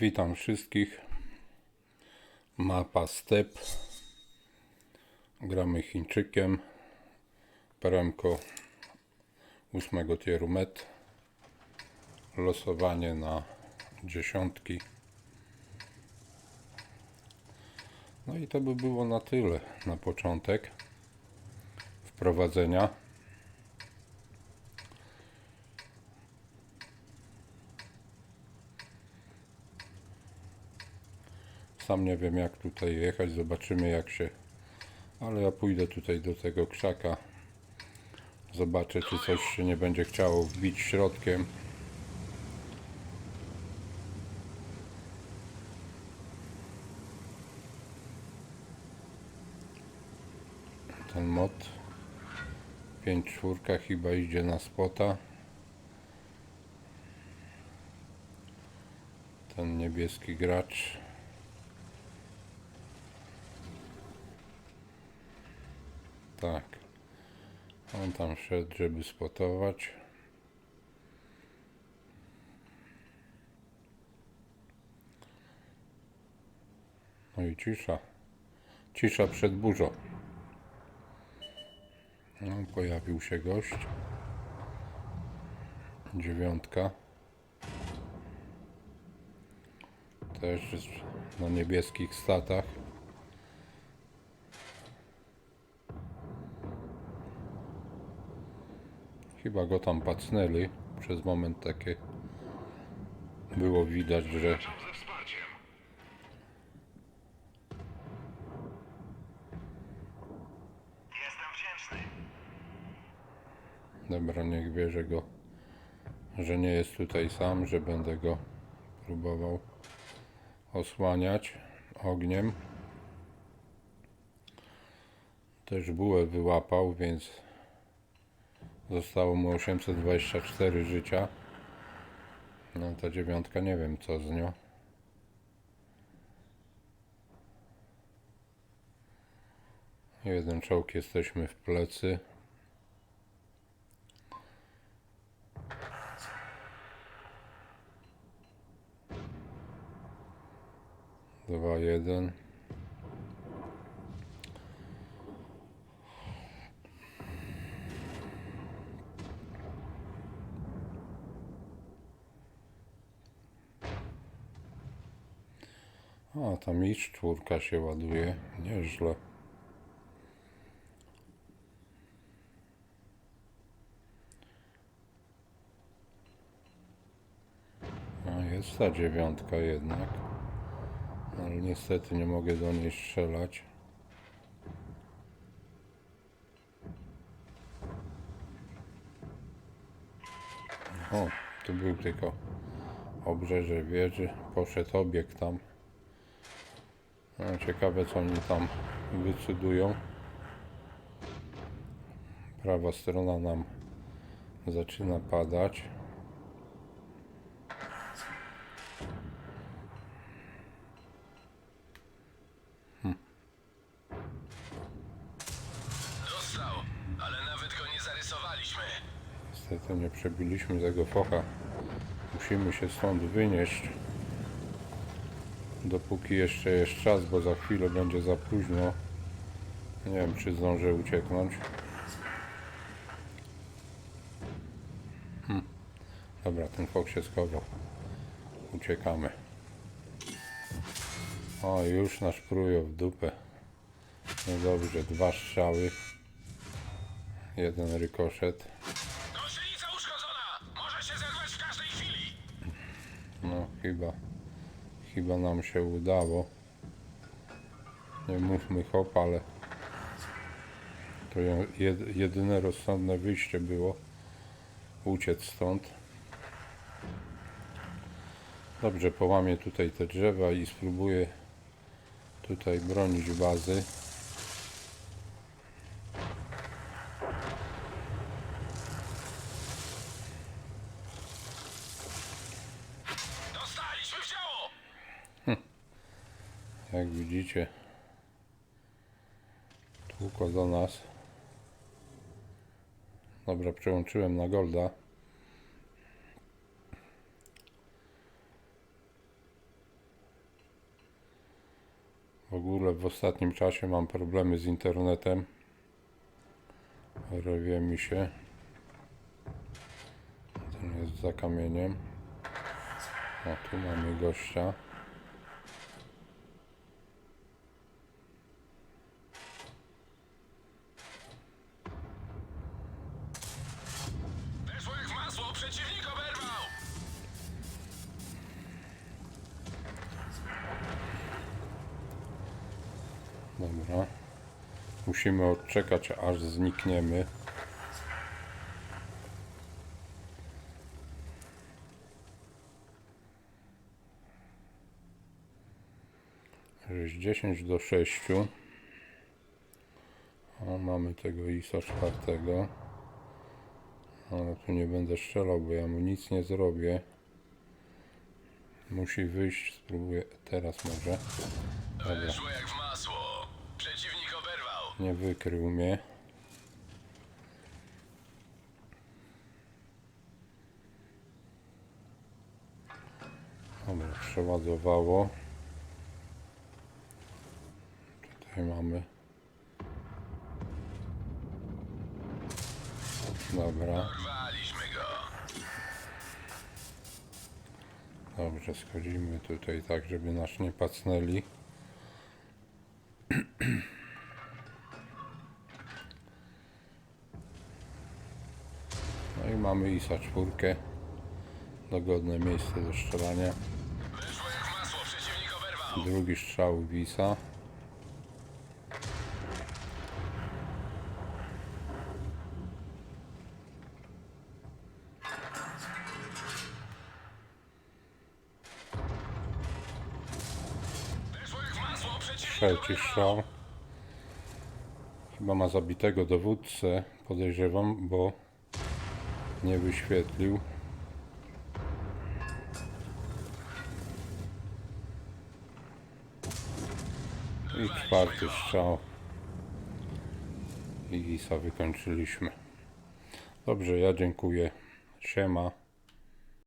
Witam wszystkich. Mapa step. Gramy Chińczykiem. Peremko 8 tieru met. Losowanie na dziesiątki. No i to by było na tyle na początek wprowadzenia. Sam nie wiem jak tutaj jechać, zobaczymy jak się. Ale ja pójdę tutaj do tego krzaka. Zobaczę czy coś się nie będzie chciało wbić środkiem. Ten mod 5 czwórka chyba idzie na spota. Ten niebieski gracz. Tak. On tam szedł, żeby spotować. No i cisza. Cisza przed burzą. No, pojawił się gość. Dziewiątka. Też jest na niebieskich statach. Chyba go tam pacnęli. Przez moment takie było widać, że dobra, niech wie, że go, że nie jest tutaj sam, że będę go próbował osłaniać ogniem. Też bułę wyłapał, więc zostało mu 824 życia. No ta dziewiątka nie wiem co z nią. Jeden czołg jesteśmy w plecy. Dwa jeden. A, tam i czwórka się ładuje. Nieźle. A, jest ta dziewiątka jednak. Ale niestety nie mogę do niej strzelać. O, tu był tylko obrzeże wieży. Poszedł obieg tam. No, ciekawe co oni tam wycydują. Prawa strona nam zaczyna padać. Dostał, ale nawet go nie zarysowaliśmy. Niestety nie przebiliśmy tego focha. Musimy się stąd wynieść. Dopóki jeszcze jest czas, bo za chwilę będzie za późno. Nie wiem, czy zdążę ucieknąć. Hmm. Dobra, ten fok się schował. Uciekamy. O, już nasz prują w dupę. No dobrze, dwa strzały. Jeden rykoszet. Gąsienica uszkodzona! Może się zerwać w każdej chwili. No chyba, chyba nam się udało. Nie mówmy hop, ale to je- jed- jedyne rozsądne wyjście było uciec stąd. Dobrze, połamię tutaj te drzewa i spróbuję tutaj bronić bazy. Jak widzicie, tłuko do nas. Dobra, przełączyłem na Golda. ogóle w ostatnim czasie mam problemy z internetem. Rwie mi się. Ten jest za kamieniem. O, tu mamy gościa. Musimy odczekać aż znikniemy. Żeś 10 do 6. O, mamy tego ISA czwartego. Ale tu nie będę strzelał, bo ja mu nic nie zrobię. Musi wyjść, spróbuję teraz może. Dobra. Nie wykrył mnie. Dobra, przeładowało. Tutaj mamy. Dobra, dobrze, schodzimy tutaj tak, żeby nas nie pacnęli. No i mamy ISA czwórkę. Dogodne miejsce do strzelania. Drugi strzał Wisa. Trzeci strzał. Chyba ma zabitego dowódcę, podejrzewam, bo nie wyświetlił. I czwarty strzał. I Isa wykończyliśmy. Dobrze, ja dziękuję. Siema.